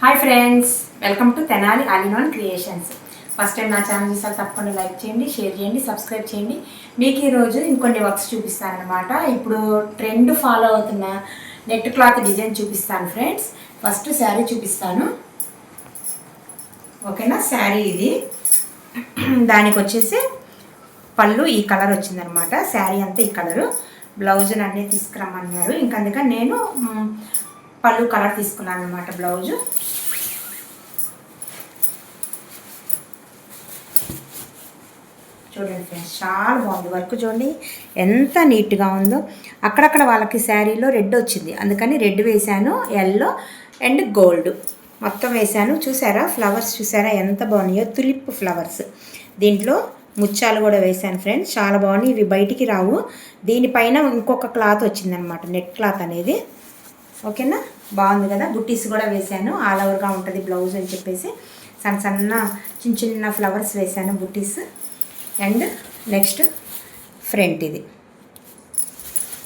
Hi friends welcome to Tenali ఆలినాన్ creations first time నా channel చూసారు తప్పకుండా లైక్ చేయండి షేర్ చేయండి సబ్స్క్రైబ్ చేయండి. మీకు ఈరోజు ఇంకొన్ని వర్క్స్ చూపిస్తానమాట ఇప్పుడు ట్రెండ్ ఫాలో అవుతున్న నెట్ క్లాత్ డిజైన్ చూపిస్తాను ఫ్రెండ్స్ ఫస్ట్ శారీ చూపిస్తాను. ఓకేనా శారీ ఇది. దానికి వచ్చేసి పళ్ళు ఈ కలర్ వచ్చిందనమాట శారీ అంతా ఈ కలరు బ్లౌజ్ అన్నీ తీసుకురమ్మన్నారు. ఇంకా అందుకని నేను పళ్ళు కలర్ తీసుకున్నాను అనమాట బ్లౌజు. చూడండి ఫ్రెండ్స్ చాలా బాగుంది. వర్క్ చూడండి ఎంత నీట్గా ఉందో. అక్కడక్కడ వాళ్ళకి శారీలో రెడ్ వచ్చింది. అందుకని రెడ్ వేశాను ఎల్లో అండ్ గోల్డ్ మొత్తం వేశాను. చూసారా? ఫ్లవర్స్ చూసారా? ఎంత బాగున్నాయో. తులిప్ ఫ్లవర్స్ దీంట్లో ముత్యాలు కూడా వేశాను ఫ్రెండ్స్. చాలా బాగున్నాయి. ఇవి బయటికి రావు. దీనిపైన ఇంకొక క్లాత్ వచ్చిందనమాట నెట్ క్లాత్ అనేది. ఓకేనా? బాగుంది కదా? బుట్టీస్ కూడా వేశాను. ఆల్ ఓవర్గా ఉంటుంది బ్లౌజ్ అని చెప్పేసి. సన్న సన్న చిన్న చిన్న ఫ్లవర్స్ వేశాను బుట్టీస్. అండ్ నెక్స్ట్ ఫ్రంట్ ఇది.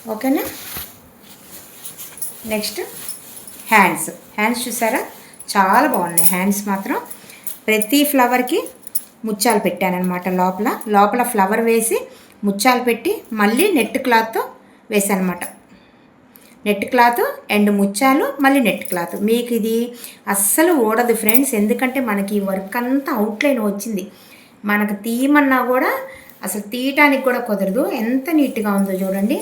ఓకేనా? Next hands. హ్యాండ్స్ చూసారా? చాలా బాగున్నాయి. హ్యాండ్స్ మాత్రం ప్రతి ఫ్లవర్కి ముత్యాలు పెట్టానమాట లోపల. లోపల ఫ్లవర్ వేసి ముత్యాలు పెట్టి మళ్ళీ నెట్ క్లాత్తో వేసానమాట నెట్ క్లాత్ అండ్ ముత్యాలు మళ్ళీ నెట్ క్లాత్. మీకు ఇది అస్సలు ఓడదు ఫ్రెండ్స్. ఎందుకంటే మనకి ఈ వర్క్ అంతా అవుట్లైన్ వచ్చింది. మనకు తీయమన్నా కూడా అసలు తీయటానికి కూడా కుదరదు. ఎంత నీట్గా ఉందో చూడండి.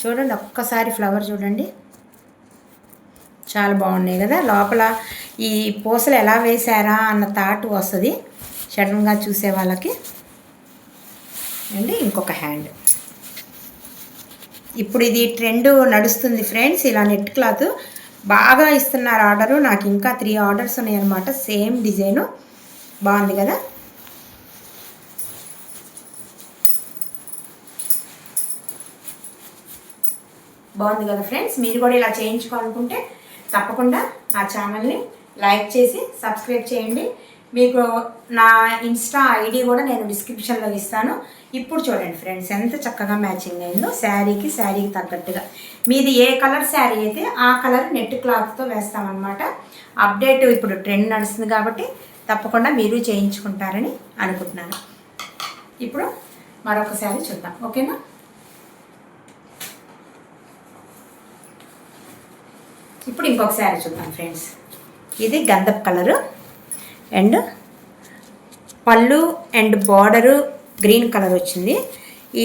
చూడండి ఒక్కసారి ఫ్లవర్ చూడండి. చాలా బాగున్నాయి కదా. లోపల ఈ పూసలు ఎలా వేశారా అన్న థాట్ వస్తుంది. సడన్గా చూసే వాళ్ళకి. అండి ఇంకొక హ్యాండ్. ఇప్పుడు ఇది ట్రెండ్ నడుస్తుంది ఫ్రెండ్స్. ఇలా నెట్ క్లాత్ బాగా ఇస్తున్నారు ఆర్డరు. నాకు ఇంకా త్రీ ఆర్డర్స్ ఉన్నాయన్నమాట. Same design. బాగుంది కదా? బాగుంది కదా ఫ్రెండ్స్? మీరు కూడా ఇలా చేయించుకోవాలనుకుంటే తప్పకుండా నా ఛానల్ని లైక్ చేసి సబ్స్క్రైబ్ చేయండి. మీకు నా ఇన్స్టా ఐడి కూడా నేను డిస్క్రిప్షన్లో ఇస్తాను. ఇప్పుడు చూడండి ఫ్రెండ్స్ ఎంత చక్కగా మ్యాచింగ్ అయిందో. శారీకి శారీకి తగ్గట్టుగా. మీది ఏ కలర్ శారీ అయితే ఆ కలర్ నెట్ క్లాత్తో వేస్తామన్నమాట. అప్డేట్ ఇప్పుడు ట్రెండ్ నడుస్తుంది కాబట్టి తప్పకుండా మీరు చేయించుకుంటారని అనుకుంటున్నాను. ఇప్పుడు మరొక శారీ చూద్దాం. ఓకేనా? ఇప్పుడు ఇంకొక శారీ చూద్దాం ఫ్రెండ్స్. ఇది గంధప్ colour. And pallu and border green colour వచ్చింది.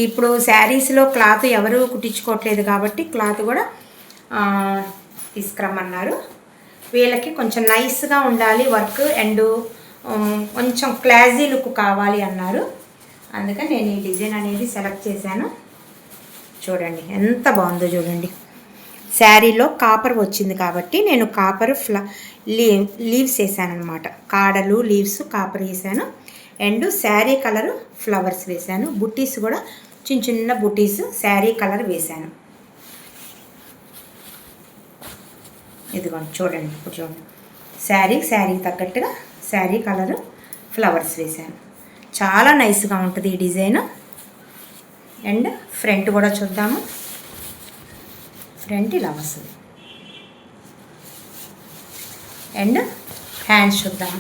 ఇప్పుడు శారీస్లో క్లాత్ ఎవరు కుట్టించుకోవట్లేదు కాబట్టి క్లాత్ కూడా తీసుకురమ్మన్నారు. వీళ్ళకి కొంచెం నైస్గా ఉండాలి వర్క్ అండ్ కొంచెం క్లాజీ లుక్ కావాలి అన్నారు. అందుకని నేను ఈ డిజైన్ అనేది సెలెక్ట్ చేశాను. చూడండి ఎంత బాగుందో చూడండి. శారీలో కాపర్ వచ్చింది కాబట్టి నేను కాపర్ ఫ్లా లీ లీవ్స్ వేసాను అనమాట కాడలు లీవ్స్ కాపర్ వేసాను. అండ్ శారీ కలర్ ఫ్లవర్స్ వేసాను. బుట్టీస్ కూడా చిన్న చిన్న బుట్టీస్ శారీ కలర్ వేసాను. ఇదిగోండి చూడండి ఇప్పుడు చూడండి. శారీ శారీకి తగ్గట్టుగా శారీ కలర్ ఫ్లవర్స్ వేసాను. చాలా నైస్గా ఉంటుంది ఈ డిజైన్. అండ్ ఫ్రంట్ కూడా చూద్దాము. ఫ్రంట్ ఇలా వస్తుంది అండ్ హ్యాండ్స్ చూద్దాం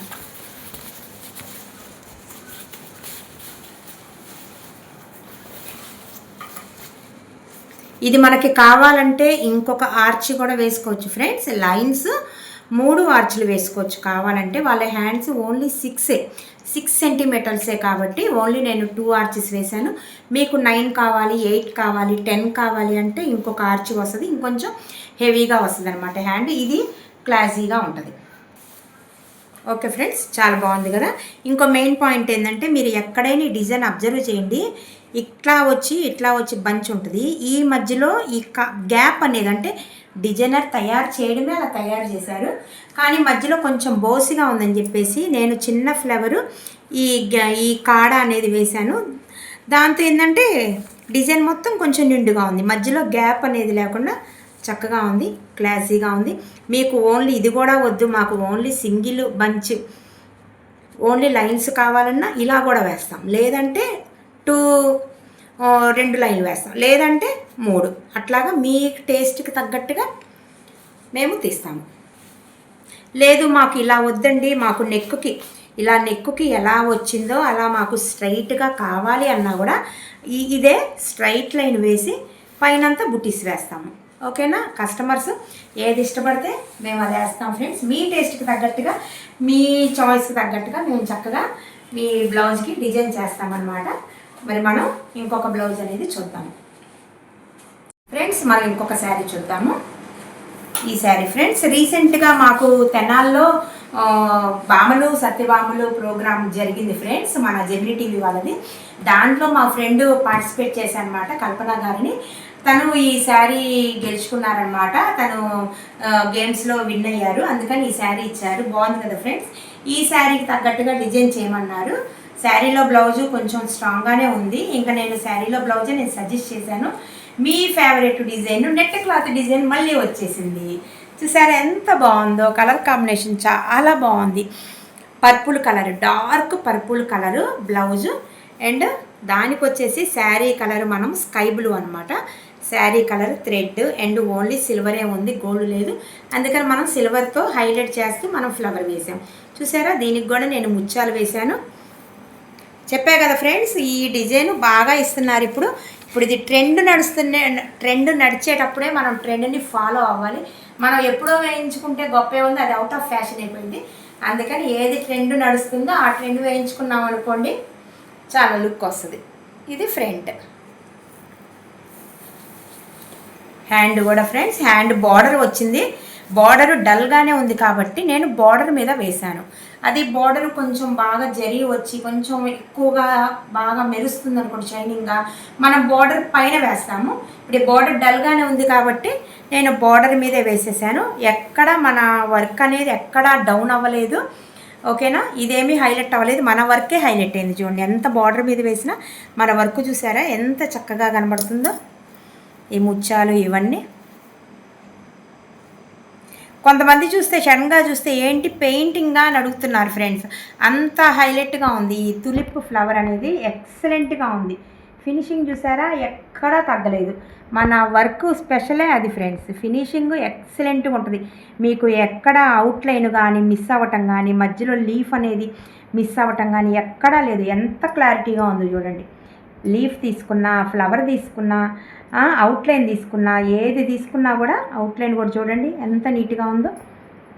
ఇది మనకి కావాలంటే ఇంకొక ఆర్చి కూడా వేసుకోవచ్చు ఫ్రెండ్స్ లైన్స్ మూడు ఆర్చ్లు వేసుకోవచ్చు. కావాలంటే వాళ్ళ హ్యాండ్స్ ఓన్లీ సిక్సే. సిక్స్ సెంటీమీటర్సే కాబట్టి ఓన్లీ నేను టూ ఆర్చెస్ వేశాను. మీకు నైన్ కావాలి ఎయిట్ కావాలి టెన్ కావాలి అంటే ఇంకొక ఆర్చ్ వస్తుంది. ఇంకొంచెం హెవీగా వస్తుంది అనమాట హ్యాండ్. ఇది క్లాసీగా ఉంటుంది. ఓకే ఫ్రెండ్స్ చాలా బాగుంది కదా? ఇంకో మెయిన్ పాయింట్ ఏంటంటే మీరు ఎక్కడైనా డిజైన్ అబ్జర్వ్ చేయండి. ఇట్లా వచ్చి ఇట్లా వచ్చి బంచ్ ఉంటుంది. ఈ మధ్యలో ఈ గ్యాప్ అనేది అంటే డిజైనర్ తయారు చేయడమే అలా తయారు చేశారు. కానీ మధ్యలో కొంచెం బోసిగా ఉందని చెప్పేసి నేను చిన్న ఫ్లవరు ఈ ఈ కాడ అనేది వేశాను. దాంతో ఏంటంటే డిజైన్ మొత్తం కొంచెం నిండుగా ఉంది. మధ్యలో గ్యాప్ అనేది లేకుండా చక్కగా ఉంది క్లాసీగా ఉంది. మీకు ఓన్లీ ఇది కూడా వద్దు మాకు only single bunch only lines కావాలన్నా ఇలా కూడా వేస్తాం. లేదంటే టూ రెండు లైన్లు వేస్తాం. లేదంటే మూడు. అట్లాగా మీ టేస్ట్కి తగ్గట్టుగా మేము తీస్తాము. లేదు మాకు ఇలా వద్దండి మాకు నెక్కుకి ఇలా నెక్కుకి ఎలా వచ్చిందో అలా మాకు స్ట్రైట్గా కావాలి అన్నా కూడా ఈ ఇదే స్ట్రైట్ లైన్ వేసి పైనంతా బుట్టిస్ వేస్తాము. ఓకేనా? కస్టమర్స్ ఏది ఇష్టపడితే మేము అది వేస్తాం ఫ్రెండ్స్. మీ టేస్ట్కి తగ్గట్టుగా మీ చాయిస్కి తగ్గట్టుగా మేము చక్కగా మీ బ్లౌజ్కి డిజైన్ చేస్తామన్నమాట. మరి మనం ఇంకొక బ్లౌజ్ అనేది చూద్దాము. ఫ్రెండ్స్ మనం ఇంకొక శారీ చూద్దాము. ఈ శారీ ఫ్రెండ్స్ రీసెంట్గా మాకు తెనాల్లో బామలు సత్యభామలు ప్రోగ్రామ్ జరిగింది ఫ్రెండ్స్ మన జెమిని టీవీ వాళ్ళది. దాంట్లో మా ఫ్రెండ్ పార్టిసిపేట్ చేశానమాట కల్పన గారిని. తను ఈ శారీ గెలుచుకున్నారనమాట తను గేమ్స్లో విన్ అయ్యారు. అందుకని ఈ శారీ ఇచ్చారు. బాగుంది కదా ఫ్రెండ్స్ ఈ శారీకి తగ్గట్టుగా డిజైన్ చేయమన్నారు. శారీలో బ్లౌజు కొంచెం స్ట్రాంగ్గానే ఉంది. ఇంకా నేను శారీలో బ్లౌజే నేను సజెస్ట్ చేశాను. మీ favourite design net cloth design మళ్ళీ వచ్చేసింది. చూసారా ఎంత బాగుందో? కలర్ కాంబినేషన్ చాలా బాగుంది. Purple colour dark purple colour blouse. And దానికి వచ్చేసి శారీ కలర్ మనం స్కై బ్లూ అనమాట sari colour thread and only సిల్వరే ఉంది గోల్డ్ లేదు. అందుకని మనం సిల్వర్తో హైలైట్ చేస్తూ మనం ఫ్లవర్ వేసాం. చూసారా? దీనికి కూడా నేను ముత్యాలు వేశాను. చెప్పా కదా ఫ్రెండ్స్ ఈ డిజైన్ బాగా ఇస్తున్నారు ఇప్పుడు. ఇప్పుడు ఇది ట్రెండ్ నడుస్తున్న ట్రెండ్ నడిచేటప్పుడే మనం ట్రెండ్ని ఫాలో అవ్వాలి. మనం ఎప్పుడో వేయించుకుంటే గొప్పే ఉంది అది అవుట్ ఆఫ్ ఫ్యాషన్ అయిపోయింది. అందుకని ఏది ట్రెండ్ నడుస్తుందో ఆ ట్రెండ్ వేయించుకున్నాం అనుకోండి చాలా లుక్ వస్తుంది. ఇది ఫ్రంట్. హ్యాండ్ కూడా ఫ్రెండ్స్ హ్యాండ్ బార్డర్ వచ్చింది. బార్డర్ డల్గానే ఉంది కాబట్టి నేను బార్డర్ మీద వేశాను. అది బార్డర్ కొంచెం బాగా జరి వచ్చి కొంచెం ఎక్కువగా బాగా మెరుస్తుంది అనుకోండి షైనింగ్గా మనం బార్డర్ పైన వేస్తాము. ఇప్పుడు బార్డర్ డల్గానే ఉంది కాబట్టి నేను బార్డర్ మీదే వేసేసాను. ఎక్కడ మన వర్క్ అనేది ఎక్కడ డౌన్ అవ్వలేదు. ఓకేనా ఇదేమీ హైలైట్ అవ్వలేదు. మన వర్కే హైలైట్ అయింది చూడండి. ఎంత బార్డర్ మీద వేసినా మన వర్క్ చూసారా? ఎంత చక్కగా కనబడుతుందో? ఈ ముత్యాలు ఇవన్నీ. కొంతమంది చూస్తే సడన్గా చూస్తే ఏంటి పెయింటింగ్గా అని అడుగుతున్నారు ఫ్రెండ్స్ అంత హైలైట్గా ఉంది. ఈ తులిప్ ఫ్లవర్ అనేది ఎక్సలెంట్గా ఉంది. ఫినిషింగ్ చూసారా? ఎక్కడా తగ్గలేదు. మన వర్క్ స్పెషలే అది ఫ్రెండ్స్ ఫినిషింగ్ ఎక్సలెంట్గా ఉంటుంది. మీకు ఎక్కడ అవుట్లైన్ కానీ మిస్ అవ్వటం కానీ మధ్యలో లీఫ్ అనేది మిస్ అవ్వటం కానీ ఎక్కడా లేదు. ఎంత క్లారిటీగా ఉందో చూడండి. లీఫ్ తీసుకున్నా ఫ్లవర్ తీసుకున్నా అవుట్లైన్ తీసుకున్నా ఏది తీసుకున్నా కూడా అవుట్లైన్ కూడా చూడండి ఎంత నీట్గా ఉందో.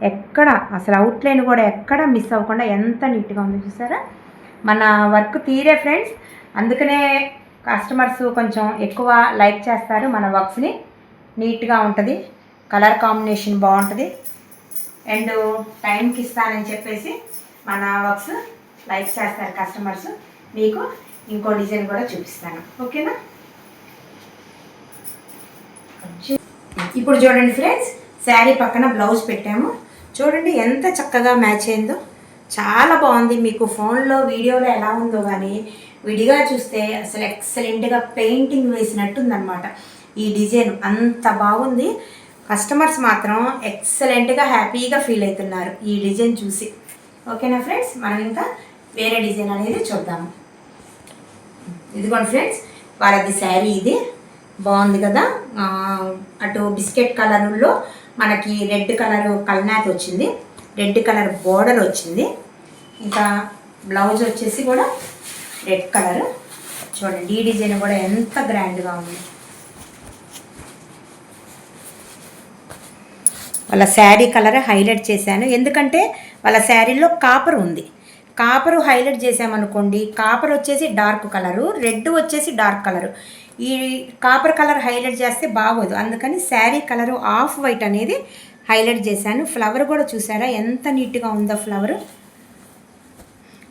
ఎక్కడ అసలు అవుట్లైన్ కూడా ఎక్కడ మిస్ అవ్వకుండా ఎంత నీట్గా ఉందో చూసారా? మన వర్క్ తీరే ఫ్రెండ్స్ అందుకనే కస్టమర్స్ కొంచెం ఎక్కువ లైక్ చేస్తారు మన వర్క్స్ని నీట్గా ఉంటుంది కలర్ కాంబినేషన్ బాగుంటుంది. అండ్ టైంకి ఇస్తానని చెప్పేసి మన వర్క్స్ లైక్ చేస్తారు కస్టమర్స్ మీకు ఇంకో డిజైన్ కూడా చూపిస్తాను. ఓకేనా ఇప్పుడు చూడండి ఫ్రెండ్స్ శారీ పక్కన బ్లౌజ్ పెట్టాము. చూడండి ఎంత చక్కగా మ్యాచ్ అయిందో. చాలా బాగుంది. మీకు ఫోన్లో వీడియోలో ఎలా ఉందో కానీ విడిగా చూస్తే అసలు ఎక్సలెంట్గా పెయింటింగ్ వేసినట్టుందన్నమాట ఈ డిజైన్. అంత బాగుంది. కస్టమర్స్ మాత్రం ఎక్సలెంట్గా హ్యాపీగా ఫీల్ అవుతున్నారు ఈ డిజైన్ చూసి. ఓకేనా ఫ్రెండ్స్ మనం ఇంకా వేరే డిజైన్ అనేది చూద్దాము. ఇదిగోండి ఫ్రెండ్స్ వాళ్ళది శారీ ఇది. బాగుంది కదా? అటు బిస్కెట్ కలర్లో మనకి రెడ్ కలర్ కల్నాథ్ వచ్చింది. రెడ్ కలర్ బోర్డర్ వచ్చింది. ఇంకా బ్లౌజ్ వచ్చేసి కూడా రెడ్ కలర్. చూడండి ఈ డిజైన్ కూడా ఎంత గ్రాండ్గా ఉంది. వాళ్ళ శారీ కలర్ హైలైట్ చేశాను. ఎందుకంటే వాళ్ళ శారీలో కాపర్ ఉంది. కాపరు హైలైట్ చేసామనుకోండి కాపర్ వచ్చేసి డార్క్ కలరు రెడ్ వచ్చేసి డార్క్ కలరు. ఈ కాపర్ కలర్ హైలైట్ చేస్తే బాగోదు. అందుకని శారీ కలరు ఆఫ్ వైట్ అనేది హైలైట్ చేశాను. ఫ్లవర్ కూడా చూసారా? ఎంత నీట్గా ఉందో ఫ్లవర్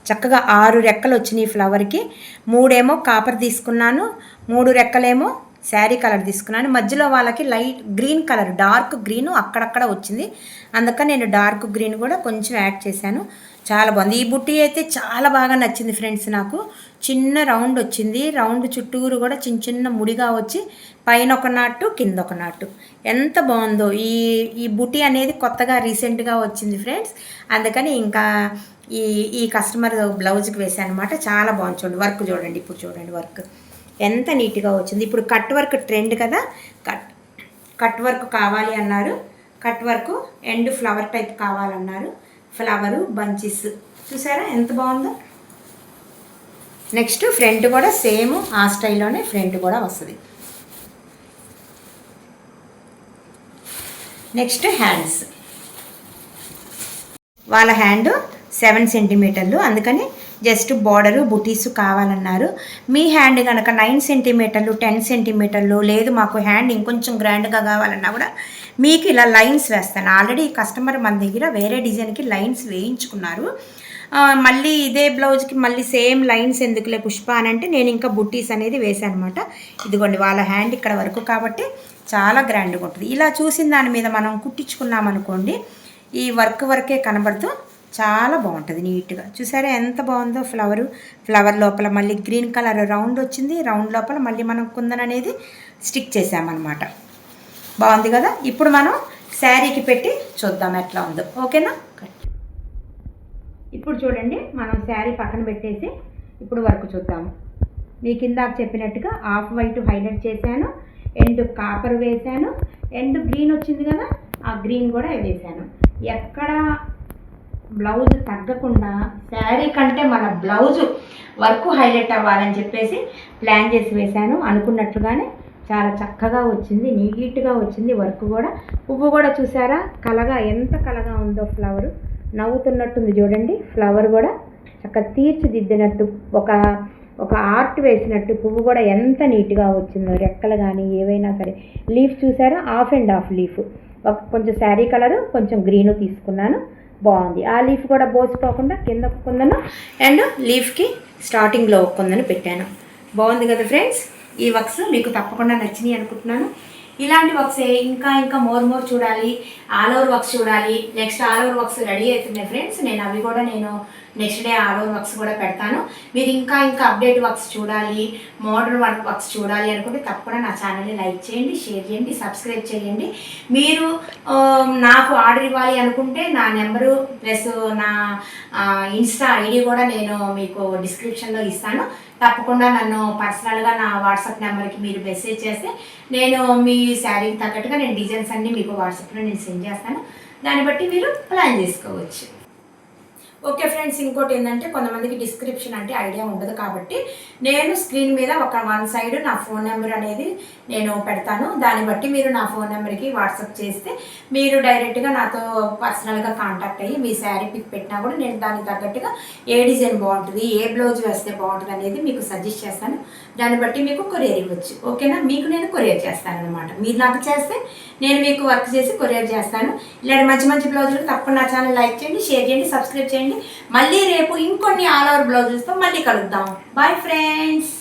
చక్కగా ఆరు రెక్కలు వచ్చినాయి ఫ్లవర్కి మూడేమో కాపర్ తీసుకున్నాను. మూడు రెక్కలేమో శారీ కలర్ తీసుకున్నాను. మధ్యలో వాళ్ళకి light green colour dark green అక్కడక్కడ వచ్చింది. అందుకని నేను డార్క్ గ్రీన్ కూడా కొంచెం యాడ్ చేశాను. చాలా బాగుంది. ఈ బుట్టి అయితే చాలా బాగా నచ్చింది ఫ్రెండ్స్ నాకు. చిన్న రౌండ్ వచ్చింది. రౌండ్ చుట్టూరు కూడా చిన్న చిన్న ముడిగా వచ్చి పైన ఒక నాటు కింద ఒక నాటు. ఎంత బాగుందో. ఈ ఈ బుట్టి అనేది కొత్తగా రీసెంట్గా వచ్చింది ఫ్రెండ్స్. అందుకని ఇంకా ఈ ఈ కస్టమర్ బ్లౌజ్కి వేసాను అనమాట చాలా బాగుంది చూడండి. వర్క్ చూడండి. ఇప్పుడు చూడండి వర్క్. ఎంత నీట్గా వచ్చింది. ఇప్పుడు కట్ వర్క్ ట్రెండ్ కదా. కట్ కట్ వర్క్ కావాలి అన్నారు. Cut work and flower type కావాలన్నారు. Flower bunches. చూసారా ఎంత బాగుందో? నెక్స్ట్ ఫ్రంట్ కూడా సేమ్ ఆ స్టైల్లోనే ఫ్రంట్ కూడా వస్తుంది. Next hands. వాళ్ళ హ్యాండ్ సెవెన్ సెంటీమీటర్లు అందుకని జస్ట్ బార్డరు బుటీస్ కావాలన్నారు. మీ హ్యాండ్ కనుక నైన్ సెంటీమీటర్లు టెన్ సెంటీమీటర్లు లేదు మాకు హ్యాండ్ ఇంకొంచెం గ్రాండ్గా కావాలన్నా కూడా మీకు ఇలా లైన్స్ వేస్తాను. ఆల్రెడీ కస్టమర్ మన దగ్గర వేరే డిజైన్కి లైన్స్ వేయించుకున్నారు. మళ్ళీ ఇదే బ్లౌజ్కి మళ్ళీ సేమ్ లైన్స్ ఎందుకులే పుష్ప అని అంటే నేను ఇంకా బుట్టీస్ అనేది వేసాను అనమాట ఇదిగోండి వాళ్ళ హ్యాండ్ ఇక్కడ వరకు కాబట్టి చాలా గ్రాండ్గా ఉంటుంది. ఇలా చూసిన దాని మీద మనం కుట్టించుకున్నాం అనుకోండి ఈ వర్క్ వరకే కనబడుతూ చాలా బాగుంటుంది నీట్గా. చూసారా ఎంత బాగుందో ఫ్లవరు. ఫ్లవర్ లోపల మళ్ళీ గ్రీన్ కలర్ రౌండ్ వచ్చింది. రౌండ్ లోపల మళ్ళీ మనం కుందన్ అనేది స్టిక్ చేసామన్నమాట. బాగుంది కదా? ఇప్పుడు మనం శారీకి పెట్టి చూద్దాం ఎట్లా ఉందో. ఓకేనా? ఇప్పుడు చూడండి మనం శారీ పక్కన పెట్టేసి ఇప్పుడు వర్క్ చూద్దాము మీకు ఇందాక చెప్పినట్టుగా ఆఫ్ వైట్ హైలైట్ చేశాను. ఎండ్ కాపర్ వేశాను. ఎండ్ గ్రీన్ వచ్చింది కదా? ఆ గ్రీన్ కూడా వేశాను. ఎక్కడ బ్లౌజ్ తగ్గకుండా శారీ కంటే మన బ్లౌజు వర్క్ హైలైట్ అవ్వాలని చెప్పేసి ప్లాన్ చేసి వేశాను. అనుకున్నట్లుగానే చాలా చక్కగా వచ్చింది నీట్గా వచ్చింది వర్క్ కూడా. పువ్వు కూడా చూసారా? కలగా ఎంత కలగా ఉందో ఫ్లవర్ నవ్వుతున్నట్టుంది చూడండి ఫ్లవర్ కూడా. చక్కగా తీర్చిదిద్దినట్టు ఒక ఒక ఆర్ట్ వేసినట్టు పువ్వు కూడా ఎంత నీట్గా వచ్చిందో. రెక్కలు కానీ ఏవైనా సరే. లీఫ్ చూసారా? Half and half leaf. ఒక కొంచెం శారీ కలరు కొంచెం గ్రీను తీసుకున్నాను. బాగుంది. ఆ లీఫ్ కూడా బోసిపోకుండా కింద ఒక కుందను అండ్ లీఫ్కి స్టార్టింగ్లో ఒక కుందను పెట్టాను. బాగుంది కదా ఫ్రెండ్స్? ఈ వర్క్స్ మీకు తప్పకుండా నచ్చినాయి అనుకుంటున్నాను. ఇలాంటి వర్క్స్ ఇంకా ఇంకా మోర్ మోర్ చూడాలి. ఆల్ ఓవర్ వర్క్స్ చూడాలి. Next all over works ready అవుతున్నాయి ఫ్రెండ్స్. నేను అవి కూడా నేను నెక్స్ట్ డే ఆల్ వర్క్స్ కూడా పెడతాను. మీరు ఇంకా ఇంకా అప్డేట్ వర్క్స్ చూడాలి మోడర్న్ వర్క్ వర్క్స్ చూడాలి అనుకుంటే తప్పకుండా నా ఛానల్ని లైక్ చేయండి షేర్ చేయండి సబ్స్క్రైబ్ చేయండి. మీరు నాకు ఆర్డర్ ఇవ్వాలి అనుకుంటే నా నెంబరు ప్లస్ నా ఇన్స్టా ఐడి కూడా నేను మీకు డిస్క్రిప్షన్లో ఇస్తాను. తప్పకుండా నన్ను పర్సనల్గా నా వాట్సాప్ నెంబర్కి మీరు మెసేజ్ చేస్తే నేను మీ శారీకి తగ్గట్టుగా నేను డిజైన్స్ అన్నీ మీకు వాట్సాప్లో నేను సెండ్ చేస్తాను. దాన్ని బట్టి మీరు ప్లాన్ చేసుకోవచ్చు. ఓకే ఫ్రెండ్స్ ఇంకోటి ఏంటంటే కొంతమందికి డిస్క్రిప్షన్ అంటే ఐడియా ఉండదు కాబట్టి నేను స్క్రీన్ మీద ఒక వన్ సైడ్ నా ఫోన్ నెంబర్ అనేది నేను పెడతాను. దాన్ని బట్టి మీరు నా ఫోన్ నెంబర్కి వాట్సాప్ చేస్తే మీరు డైరెక్ట్గా నాతో పర్సనల్గా కాంటాక్ట్ అయ్యి మీ శారీ పిక్ పెట్టినా కూడా నేను దానికి తగ్గట్టుగా ఏ డిజైన్ బాగుంటుంది ఏ బ్లౌజ్ వేస్తే బాగుంటుంది అనేది మీకు సజెస్ట్ చేస్తాను. దాన్ని బట్టి మీకు కొరియర్ ఇవ్వచ్చు. ఓకేనా? మీకు నేను కొరియర్ చేస్తాను అనమాట మీరు నాకు చేస్తే నేను మీకు వర్క్ చేసి కొరియర్ చేస్తాను. ఇలాంటి మంచి మంచి బ్లౌజులు తప్పకుండా నా ఛానల్ లైక్ చేయండి షేర్ చేయండి సబ్స్క్రైబ్ చేయండి. మళ్ళీ రేపు ఇంకొన్ని ఆల్ ఓవర్ బ్లౌజెస్తో మళ్ళీ కలుద్దాం. Bye friends